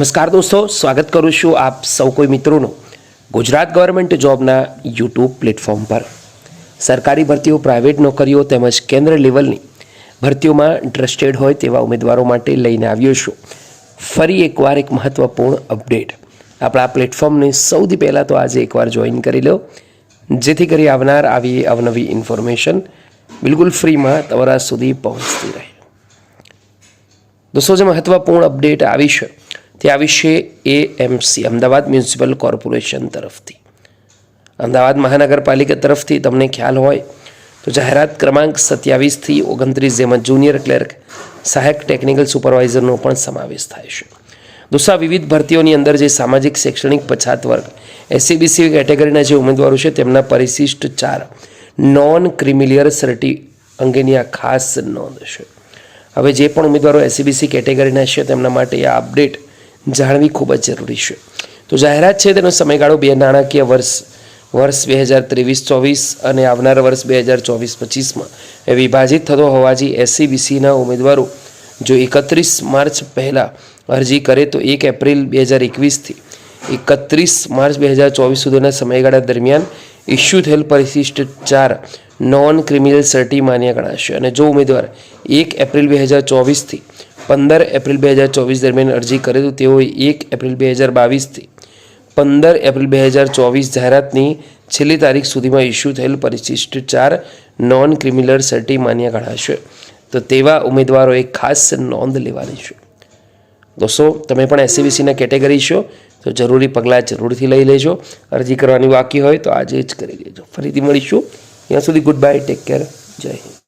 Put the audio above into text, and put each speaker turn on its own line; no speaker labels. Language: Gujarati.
નમસ્કાર દોસ્તો, સ્વાગત કરું છું આપ સૌ કોઈ મિત્રોનું ગુજરાત ગવર્મેન્ટ જોબના યુટ્યુબ પ્લેટફોર્મ પર. સરકારી ભરતીઓ, પ્રાઇવેટ નોકરીઓ તેમજ કેન્દ્ર લેવલની ભરતીઓમાં ઇન્ટરેસ્ટેડ હોય તેવા ઉમેદવારો માટે લઈને આવ્યો છું. ફરી એકવાર એક મહત્ત્વપૂર્ણ અપડેટ આપણા પ્લેટફોર્મને સૌથી પહેલાં તો આજે એકવાર જોઈન કરી લો, જેથી કરી આવનાર આવી અવનવી ઇન્ફોર્મેશન બિલકુલ ફ્રીમાં તમારા સુધી પહોંચતી રહે. દોસ્તો, જે મહત્ત્વપૂર્ણ અપડેટ આવી છે તે આવી છે એએમસી અમદાવાદ મ્યુનિસિપલ કોર્પોરેશન તરફથી. અમદાવાદ મહાનગરપાલિકા તરફથી તમને ખ્યાલ હોય તો જાહેરાત ક્રમાંક સત્યાવીસથી ઓગણત્રીસ, જેમાં જુનિયર ક્લેર્ક, સહાયક ટેકનિકલ સુપરવાઇઝરનો પણ સમાવેશ થાય છે. દુસરા, વિવિધ ભરતીઓની અંદર જે સામાજિક, શૈક્ષણિક પછાત વર્ગ એસસીબીસી કેટેગરીના જે ઉમેદવારો છે, તેમના પરિશિષ્ટ ચાર નોન ક્રિમિલિયર સર્ટી અંગેની આ ખાસ નોંધ છે. હવે જે પણ ઉમેદવારો એસસીબીસી કેટેગરીના છે, તેમના માટે આ અપડેટ જાણવી ખૂબ જ જરૂરી છે. તો જાહેરાત છે તેનો સમયગાળો બે નાણાકીય વર્ષ વર્ષ બે હજાર ત્રેવીસ, ચોવીસ અને આવનાર વર્ષ બે હજાર ચોવીસ, પચીસમાં. એ વિભાજિત થતો હોવાથી એસસીબીસીના ઉમેદવારો જો એકત્રીસ માર્ચ પહેલાં અરજી કરે તો એક એપ્રિલ બે હજાર એકવીસથી એકત્રીસ માર્ચ બે હજાર ચોવીસ સુધીના સમયગાળા દરમિયાન ઇસ્યુ થયેલ પરિશિષ્ટ ચાર નોન ક્રિમિનલ સર્ટી માન્ય ગણાશે. અને જો ઉમેદવાર એક એપ્રિલ બે હજાર ચોવીસથી પંદર એપ્રિલ બે હજાર ચોવીસ દરમિયાન અરજી કરે તો તેઓએ એક એપ્રિલ બે હજાર બાવીસથી પંદર એપ્રિલ બે હજાર ચોવીસ જાહેરાતની છેલ્લી તારીખ સુધીમાં ઇસ્યુ થયેલ પરિશિષ્ટ ચાર નોન ક્રિમિનલ સર્ટી માન્ય ગણાશે તો તેવા ઉમેદવારોએ ખાસ નોંધ લેવાની છે. દોસ્તો, તમે પણ એસસીબીસીના કેટેગરી છો, તો જરૂરી પગલાં જરૂરથી લઈ લેજો. અરજી કરવાની બાકી હોય તો આજે જ કરી લેજો. ફરીથી મળીશું. ત્યાં સુધી ગુડ બાય ટેક કેર જય હિન્દ.